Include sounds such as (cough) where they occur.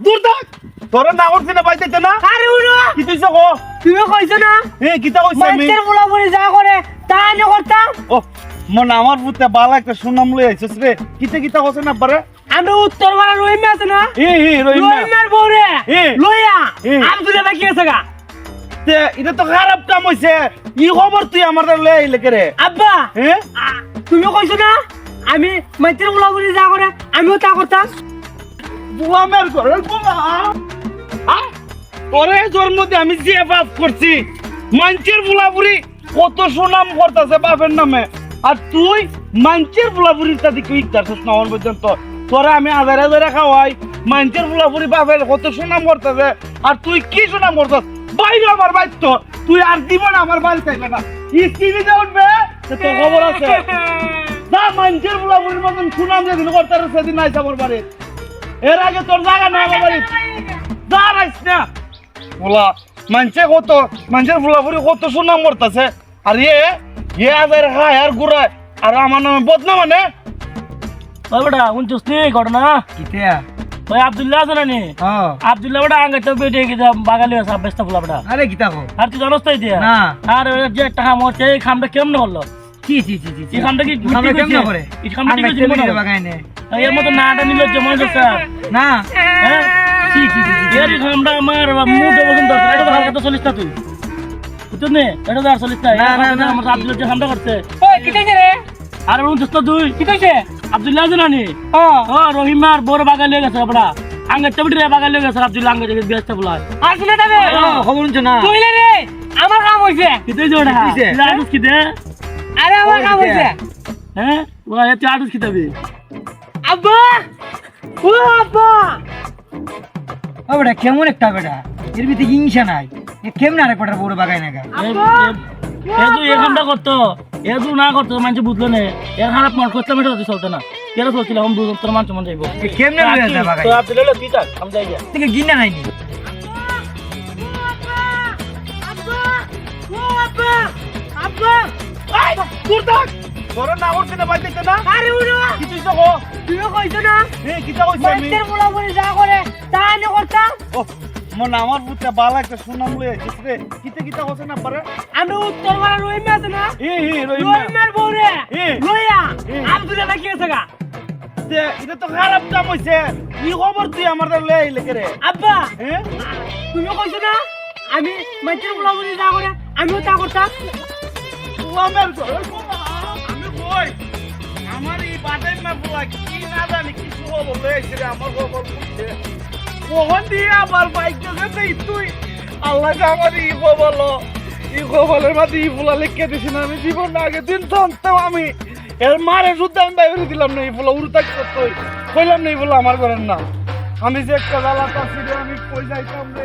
দূর থাক। তোর না করছি না পাইতে না। আরে উনো কি তুইছে কো? তুমি কইছো না? এ কিতা কইছে আমি? মাইকের বলা বলে যা করে তা আমি করতাম ও মন আমার পুতে বালা একটা সুনাম লই আইছস রে কিতা কিতা কইছে না পারে আমি উত্তর পাড়া রহিমে আছে না? এ এ রহিম রহিমের বউরে লইয়া আমি তুলে বাকি আছে গা। তে এটা তো খারাপ কাম হইছে ই খবর তুই আমার লই আইলে কে রে আব্বা হ্যাঁ আ, তুমি কইছো না? আমি মাইকের বলা বলে যা করে আমিও তা করতাম বুয়া মের করে বুয়া আ তোরে জন্ম দিয়ে আমি যে বাপ করছি মাঞ্চের বুলাবুরি কত সুনাম করতেছে বাপের নামে। আর তুই মাঞ্চের বুলাবুরির সাথে কি করছিস না পর্যন্ত। তোরা আমি আধারে আধারে খাওয়াই মাঞ্চের বুলাবুরি বাপের কত সুনাম করতেছে। আর তুই কি সুনাম করছিস বাইরে আমার বাইত তুই আর দিব না আমার বাড়ি চাইবে না। টিভিতে উঠবে তো তোর খবর আছে। (laughs) যা মাঞ্চের বুলাবুরির মতন সুনাম যেদিন করতে সেদিন আইসা আমার বাড়ি। এর আগে তোর জায়গা বাড়ি। যা রাইস না। বলা মানছে কত? মানুষের ফুলাফুরি কত সুনাম করতেছে। আর এ এ আজার খায় আর ঘুরায় আর আমার নামে বদনাম মানে ওই বেটা শুনছিস নি ঘটনা? কিতিয়া ওই আব্দুল্লাহ আছে না নি? ও আব্দুল্লাহ বেটা আগে তো বেটে গেছে বাগালি আছে বেস্তা ফুলা বেটা। আরে কিতা কো আর তুই জানোস তাই দিয়া না। আর ওই যে টাকা মরছে এই খামটা কেমনে করল চি চি চি চি এই খামটা কি কইছে? করে? এই খামটা কি মনে করে হয়? বাগাইনে এর মতো নাটা নিল মনে হচ্ছে না? হ্যাঁ? এর খামটা আমার অবস্থা দরকার এটা তো হালকা তো চলিস না তুই। বুঝছিস নে? এটা তো আর চলিস না। না, না, না। আমার আব্দুল্লাহ যে খামটা করছে। আর বুঝছিস তো তুই কি কইছে আব্দুল্লাহ আছে ও। ও রহিমার বড় বাগান লিয়ে গেছে বড়া। আঙ্গে টেবিটে বাগান লিয়ে গেছে আব্দুল্লাহ আঙ্গে ব্যস্ত বলা। আর শুনে যাবে খবর শুনছ না? তুই রে আমার কাম হইছে। কি তুই জোড়া কি হইছে? আটুস কি দে? আরে আমার কাম হইছে। হ্যাঁ? ও এত আটুস কি দেবে? আব্বা! ও আব্বা! ও বেটা কেমন একটা বেটা? এর ভিতরে হিংসা নাই? এ কেমন আরেক বেটার বড় বাগাই না গা এদু এখানটা করতো। এদু না করতো মানুষ বুঝলো না। এর খারাপ মার করতে মেটে হতে চলতো না। কেন চলছিল আমি বুঝলাম তোর মানুষ মন যাইব। কেমনে লয়ে আছে বাগাই তো আব্দুল্লাহ তুই থাক আমি যাই গিয়া। থেকে গিনা নাইনি আই, দূর থাক! তোর না করছি না পাইতে না? আরে উড়ো! কি কো? কইছো না? এ কিতা কইছে আমি? বলা বলে যা করে তা করতাম? ও মন আমার পুতে বালা একটা সুনাম লই আইছিস রে। কিতা কিতা কইছে না পারে? আমি উত্তর পাড়া রহিমে আছে না? রহিম রহিমের। লইয়া বাকি আছে গা? এটা তো খারাপ কাম হইছে। ই খবর তুই আমার লই আইলে কে রে? আব্বা হ্যাঁ তুমি কইছো না? আমি মাইকের বলা বলে যা করে আমিও তা করতাম। আমার না কি গেছে তুই। আল্লাহ ই ই ই আমি জীবন আগে দিন জানতাম আমি। এর মারে শুদ্ধ আমি বাইরে দিলাম না, এই ফুলা উড়তাক করতে কইলাম না এই ফুলা আমার ঘরের না আমি যে একটা আমি কই যাইতাম রে?